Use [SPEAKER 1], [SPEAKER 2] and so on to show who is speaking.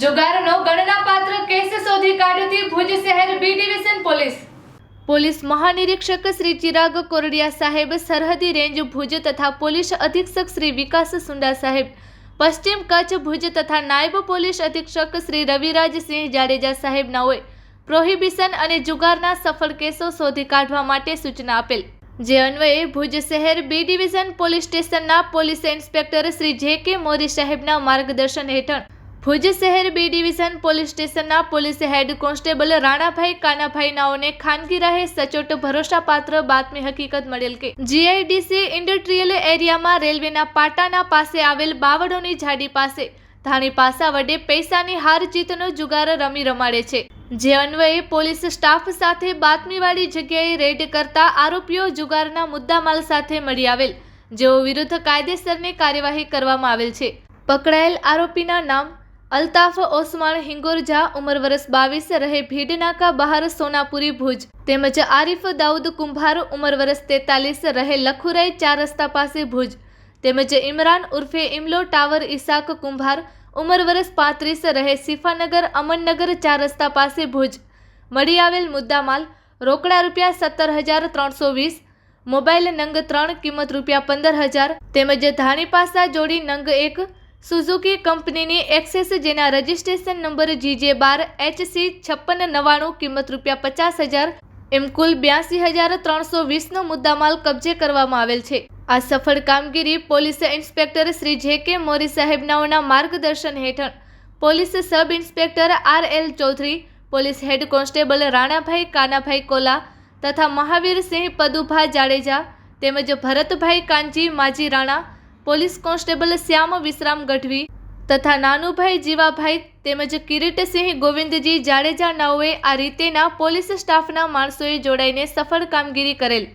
[SPEAKER 1] જુગારનો ગણનાપાત્ર case શોધી કાઢતી ભુજ શહેર બી ડિવિઝન પોલીસ. પોલીસ મહાનિરીક્ષક શ્રી ચિરાગ કોરડિયા સાહેબ સરહદી રેન્જ ભુજ તથા પોલીસ અધિક્ષક શ્રી વિકાસ સુંડા સાહેબ, પશ્ચિમ કચ્છ ભુજ તથા નાયબ પોલીસ અધિક્ષક શ્રી રવિરાજસિંહ જાડેજા સાહેબના હોય પ્રોહિબિશન અને જુગારના સફળ કેસો શોધી કાઢવા માટે સૂચના આપેલ. જે અન્વયે ભુજ શહેર બી ડિવિઝન પોલીસ સ્ટેશનના police inspector Shri J K Mori સાહેબના માર્ગદર્શન હેઠળ ભુજ શહેર બી ડિવિઝન પોલીસ સ્ટેશનના police head constable Ranabhai Kanabhai નાઓને ખાનગી રાહે સચોટ ભરોસાપાત્ર બાતમી હકીકત મળેલ કે જીઆઈડીસી ઇન્ડસ્ટ્રીયલ એરિયામાં રેલવેના પાટાના પાસે આવેલ બાવડોની જાડી પાસે ધાણી પાસા વડે પૈસાની હાર જીતનો જુગાર રમી રમાડે છે. જે અન્વયે પોલીસ સ્ટાફ સાથે બાતમીવાળી જગ્યાએ રેડ કરતા આરોપીઓ જુગારના મુદ્દામાલ સાથે મળી આવેલ, જેઓ વિરુદ્ધ કાયદેસરની કાર્યવાહી કરવામાં આવેલ છે. પકડાયેલ આરોપીના નામ અલ્તાફ ઓસમાણ હિંગોરજા ઉંમર વર્ષ બાવીસ રહે ભીડનાકા બહાર સોનાપુરી ભુજ. તેમજ આરિફ દાઉદ કુંભાર ઉંમર વર્ષ તેતાલીસ રહે લખુરાઈ ચાર રસ્તા પાસે ભુજ. તેમજ ઇમરાન ઉર્ફે ઇમલો ટાવર ઇસાક કુંભાર ઉંમર વર્ષ પાંત્રીસ રહે સિફાનગર અમનનગર ચાર રસ્તા પાસે ભુજ. મળી આવેલ મુદ્દામાલ રોકડા રૂપિયા સત્તર હજાર ત્રણસો વીસ, મોબાઈલ નંગ ત્રણ કિંમત રૂપિયા પંદર હજાર, તેમજ ધાણી પાસા જોડી નંગ એક સુઝુકી કંપનીની એક્સેસ જેના રજિસ્ટ્રેશન નંબર જીજે બાર, એચસી છપ્પન નવ્વાણું, કિંમત રૂપિયા પચાસ હજાર, એમ કુલ બ્યાસી હજાર ત્રણસો વીસનો મુદ્દામાલ કબજે કરવામાં આવેલ છે. આ સફળ કામગીરી police inspector Shri J K મોરી સાહેબનાઓના માર્ગદર્શન હેઠળ. Police sub inspector R L Chaudhary, police head constable Ranabhai Kanabhai Cola તથા મહાવીરસિંહ પદુભા જાડેજા તેમજ ભરતભાઈ કાંજી માજી રાણા પોલીસ કોન્સ્ટેબલ શ્યામ વિશ્રામ ગઢવી તથા નાનુભાઈ જીવાભાઈ તેમજ કિરીટસિંહ ગોવિંદજી જાડેજા નાઓએ આ રીતેના પોલીસ સ્ટાફના માણસોએ જોડાઈને સફળ કામગીરી કરેલ.